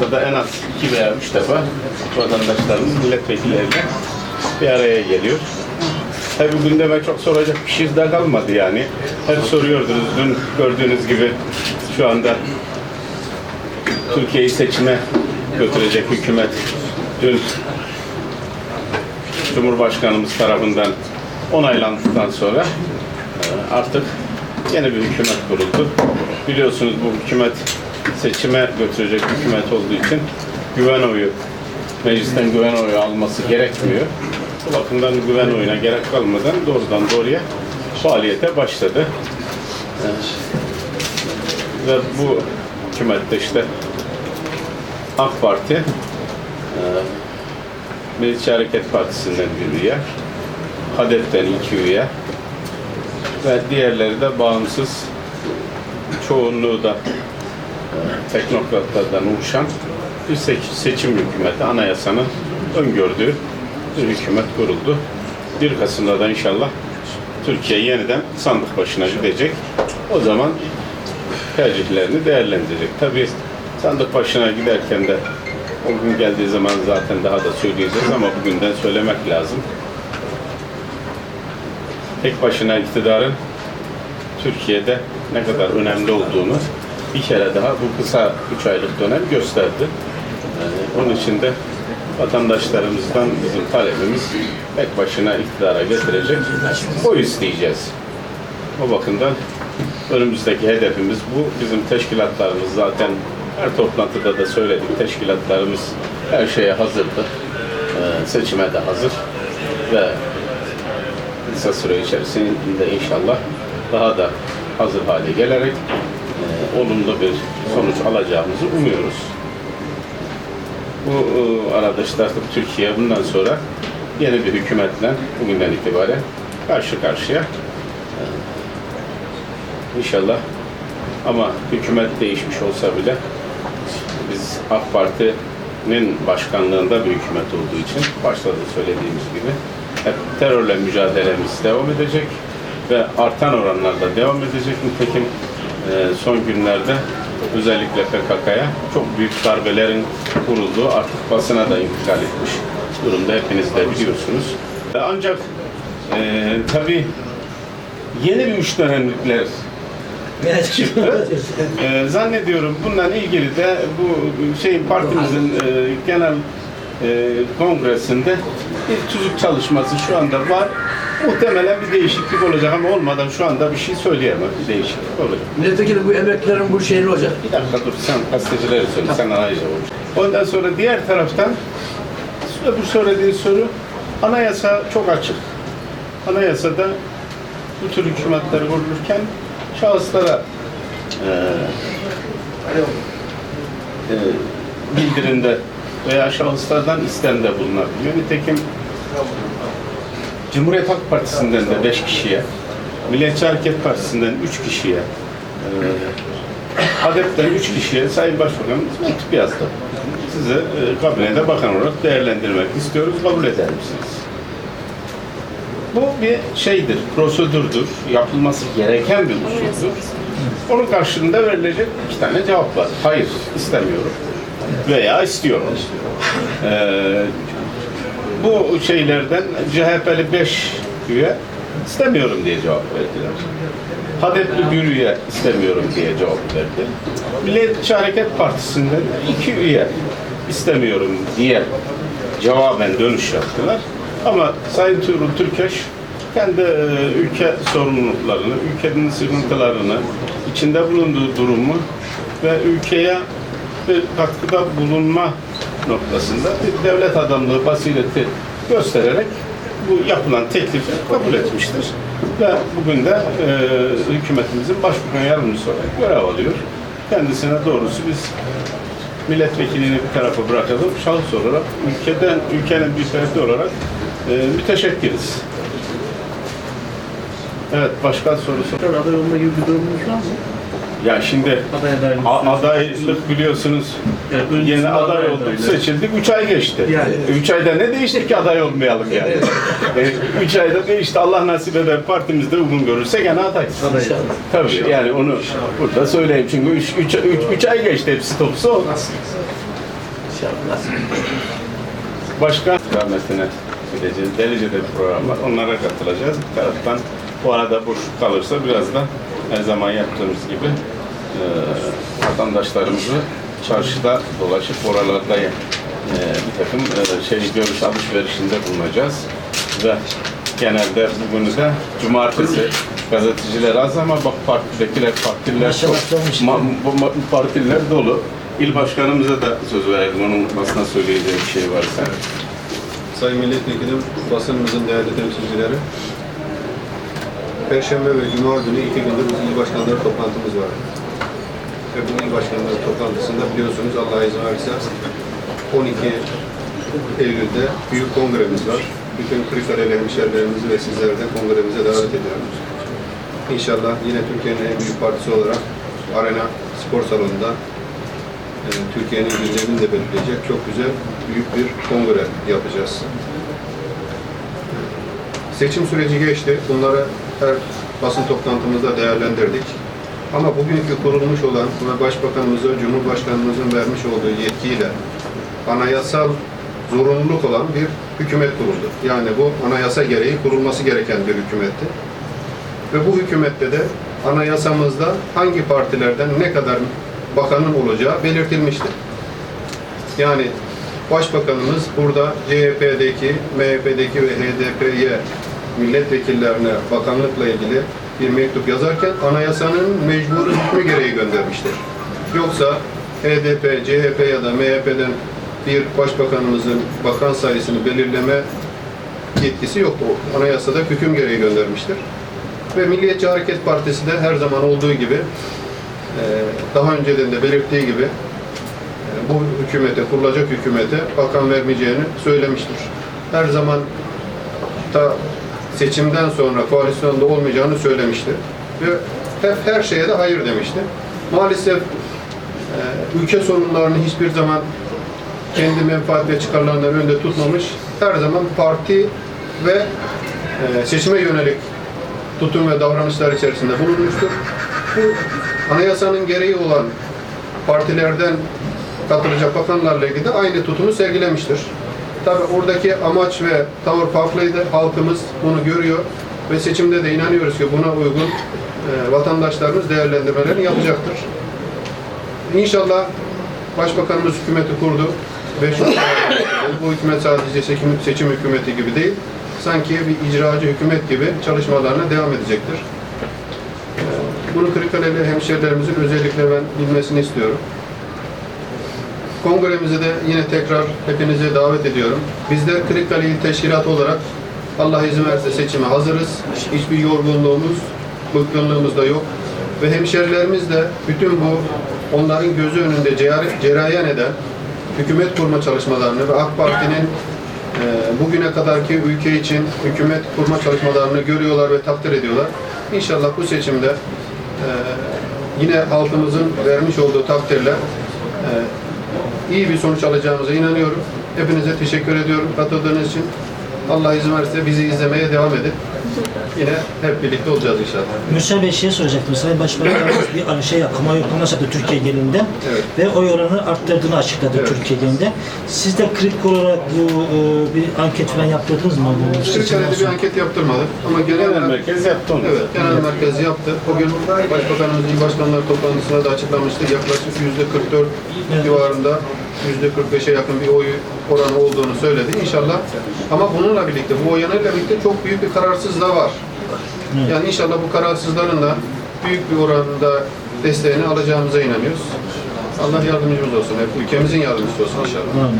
haftada en az iki veya üç defa vatandaşlarımız milletvekilleriyle bir araya geliyor. Tabii gündeme çok soracak bir şey de kalmadı yani. Hep soruyordunuz. Dün gördüğünüz gibi şu anda Türkiye'yi seçime götürecek hükümet dün Cumhurbaşkanımız tarafından onaylandıktan sonra e, artık yeni bir hükümet kuruldu. Biliyorsunuz bu hükümet seçime götürecek hükümet olduğu için güven oyu, meclisten güven oyu alması gerekmiyor. Bu bakımdan güven oyuna gerek kalmadan doğrudan doğruya faaliyete başladı. Ve bu hükümette işte AK Parti, e, Milliyetçi Hareket Partisi'nden bir üye, HADEP'ten iki üye ve diğerleri de bağımsız çoğunluğu da teknokratlardan oluşan bir se- seçim hükümeti, anayasanın öngördüğü bir hükümet kuruldu. 1 Kasım'da da inşallah Türkiye yeniden sandık başına gidecek. O zaman tercihlerini değerlendirecek. Tabii sandık başına giderken de o gün geldiği zaman zaten daha da söyleyeceğiz ama bugünden söylemek lazım. Tek başına iktidarın Türkiye'de ne kadar önemli olduğunu bir kere daha bu kısa 3 aylık dönem gösterdi. Onun için de vatandaşlarımızdan bizim talebimiz tek başına iktidara getirecek oy isteyeceğiz. O bakımdan önümüzdeki hedefimiz bu. Bizim teşkilatlarımız zaten her toplantıda da söyledik. Teşkilatlarımız her şeye hazırdı. Ee, seçime de hazır. Ve kısa süre içerisinde inşallah daha da hazır hale gelerek olumlu bir sonuç alacağımızı umuyoruz. Bu e, arada işte artık Türkiye bundan sonra yeni bir hükümetle bugünden itibaren karşı karşıya. E, İnşallah ama hükümet değişmiş olsa bile biz AK Parti'nin başkanlığında bir hükümet olduğu için başta da söylediğimiz gibi hep terörle mücadelemiz devam edecek ve artan oranlarda devam edecek. Nitekim son günlerde özellikle PKK'ya çok büyük darbelerin vurulduğu artık basına da intikal etmiş durumda hepiniz de biliyorsunuz. Ancak e, tabii yeni bir üç dönemlikler çıktı. Ee, zannediyorum bundan ilgili de bu şey partimizin e, genel e, kongresinde bir tüzük çalışması şu anda var. Muhtemelen bir değişiklik olacak ama olmadan şu anda bir şey söyleyemem. Bir değişiklik olacak. Milletvekili bu emeklilerin bu şeyi ne olacak? Bir dakika dur sen gazetecilere söyle. Sen ayrıca olmuş. Ondan sonra diğer taraftan bu söylediğin soru anayasa çok açık. Anayasada bu tür hükümetler kurulurken şahıslara e, e, bildirimde veya şahıslardan istemde bulunabiliyor. Nitekim Cumhuriyet Halk Partisi'nden de 5 kişiye, Milliyetçi Hareket Partisi'nden 3 kişiye, e, HADEP'ten 3 kişiye Sayın Başbakanımız mektup yazdı. Size e, kabinede bakan olarak değerlendirmek istiyoruz, kabul eder misiniz? Bu bir şeydir, prosedürdür, yapılması gereken bir usuldür. Onun karşılığında verilecek iki tane cevap var. Hayır, istemiyorum veya istiyorum. Ee, bu şeylerden CHP'li 5 üye istemiyorum diye cevap verdiler. HADEP'li bir üye istemiyorum diye cevap verdi. Milliyetçi Hareket Partisi'nden iki üye istemiyorum diye cevaben dönüş yaptılar. Ama Sayın Tuğrul Türkeş kendi e, ülke sorumluluklarını, ülkenin sıkıntılarını, içinde bulunduğu durumu ve ülkeye bir katkıda bulunma noktasında bir devlet adamlığı basireti göstererek bu yapılan teklifi kabul etmiştir. Ve bugün de e, hükümetimizin başbakan yardımcısı olarak görev alıyor. Kendisine doğrusu biz milletvekilini bir tarafa bırakalım. Şahıs olarak ülkeden, ülkenin bir ferdi olarak e, müteşekkiriz. Evet, başka sorusu. Aday olma gibi bir durumunuz var mı? Ya şimdi Aday adaylık biliyorsunuz Öncesinde yeni aday olduk, seçildik. Üç ay geçti. Yani. Üç ayda ne değişti ki aday olmayalım yani? E, üç ayda değişti. Allah nasip eder partimizde uygun görürse gene adayız. Aday. Tabii yani onu burada söyleyeyim çünkü üç, üç, üç, üç ay geçti hepsi topsu. İnşallah nasip. Başka rahmetine gideceğiz. Delice'de bir program var. Onlara katılacağız. Bir taraftan bu arada boşluk kalırsa biraz da her zaman yaptığımız gibi e, vatandaşlarımızı çarşıda dolaşıp oralarda e, bir takım e, şey görüş alışverişinde bulunacağız. Ve genelde bugünü de cumartesi gazeteciler az ama bak partidekiler partiler çok. Ma- bu ma- partiler dolu. İl başkanımıza da söz verelim. Onun basına söyleyeceği bir şey varsa. Sayın Milletvekilim, basınımızın değerli temsilcileri. Perşembe ve Cuma günü iki gündür il başkanları toplantımız var. Bu il başkanları toplantısında biliyorsunuz Allah izin verirse 12 Eylül'de büyük kongremiz var. Bütün Kırıkkale'li hemşehrilerimizi ve sizleri de kongremize davet ediyorum. İnşallah yine Türkiye'nin en büyük partisi olarak Arena Spor Salonu'nda e, Türkiye'nin gündemini de belirleyecek çok güzel büyük bir kongre yapacağız. Seçim süreci geçti. Bunları her basın toplantımızda değerlendirdik. Ama bugünkü kurulmuş olan ve Başbakanımızın, Cumhurbaşkanımızın vermiş olduğu yetkiyle anayasal zorunluluk olan bir hükümet kuruldu. Yani bu anayasa gereği kurulması gereken bir hükümetti. Ve bu hükümette de anayasamızda hangi partilerden ne kadar bakanın olacağı belirtilmiştir. Yani Başbakanımız burada CHP'deki, MHP'deki ve HDP'ye milletvekillerine bakanlıkla ilgili bir mektup yazarken anayasanın mecburi hükmü gereği göndermiştir. Yoksa HDP, CHP ya da MHP'den bir başbakanımızın bakan sayısını belirleme yetkisi yok. O anayasada hüküm gereği göndermiştir. Ve Milliyetçi Hareket Partisi de her zaman olduğu gibi e, daha önceden de belirttiği gibi e, bu hükümete, kurulacak hükümete bakan vermeyeceğini söylemiştir. Her zaman da seçimden sonra koalisyonda olmayacağını söylemişti. Ve hep her şeye de hayır demişti. Maalesef e, ülke sorunlarını hiçbir zaman kendi menfaat ve çıkarlarından önde tutmamış. Her zaman parti ve e, seçime yönelik tutum ve davranışlar içerisinde bulunmuştur. Bu anayasanın gereği olan partilerden katılacak bakanlarla ilgili de aynı tutumu sergilemiştir. Tabi oradaki amaç ve tavır farklıydı. Halkımız bunu görüyor ve seçimde de inanıyoruz ki buna uygun e, vatandaşlarımız değerlendirmelerini yapacaktır. İnşallah Başbakanımız hükümeti kurdu ve şu bu hükümet sadece seçim, seçim hükümeti gibi değil, sanki bir icracı hükümet gibi çalışmalarına devam edecektir. Ee, Bunu Kırıkkaleli hemşehrilerimizin özellikle ben bilmesini istiyorum. Kongremize de yine tekrar hepinizi davet ediyorum. Biz de Kırıkkale İl Teşkilatı olarak Allah izin verirse seçime hazırız. Hiçbir yorgunluğumuz, bıkkınlığımız da yok. Ve hemşerilerimiz de bütün bu onların gözü önünde cereyan eden hükümet kurma çalışmalarını ve AK Parti'nin e, bugüne kadarki ülke için hükümet kurma çalışmalarını görüyorlar ve takdir ediyorlar. İnşallah bu seçimde e, yine halkımızın vermiş olduğu takdirle e, iyi bir sonuç alacağımıza inanıyorum. Hepinize teşekkür ediyorum katıldığınız için. Allah izin verirse bizi izlemeye devam edin. Yine hep birlikte olacağız inşallah. Mürsel Bey şey soracaktım. Sayın Başbakanımız bir hani şey kamuoyu yoklaması yaptı Türkiye genelinde Evet. ve oy oranını arttırdığını açıkladı Evet. Türkiye genelinde. Siz de kritik olarak bu e, bir anket falan yaptırdınız mı bu Türkiye'de bir anket yaptırmadık ama genel Genel merkez yaptı onu. Evet, genel merkez yaptı. Bugün Başbakanımız il başkanları toplantısında da açıklamıştı. Yaklaşık yüzde 44 civarında yüzde 45'e yakın bir oy oranı olduğunu söyledi. İnşallah ama bununla birlikte, bu oy oranıyla birlikte çok büyük bir kararsız da var. Yani inşallah bu kararsızların da büyük bir oranda desteğini alacağımıza inanıyoruz. Allah yardımcımız olsun. Hep ülkemizin yardımcısı olsun inşallah.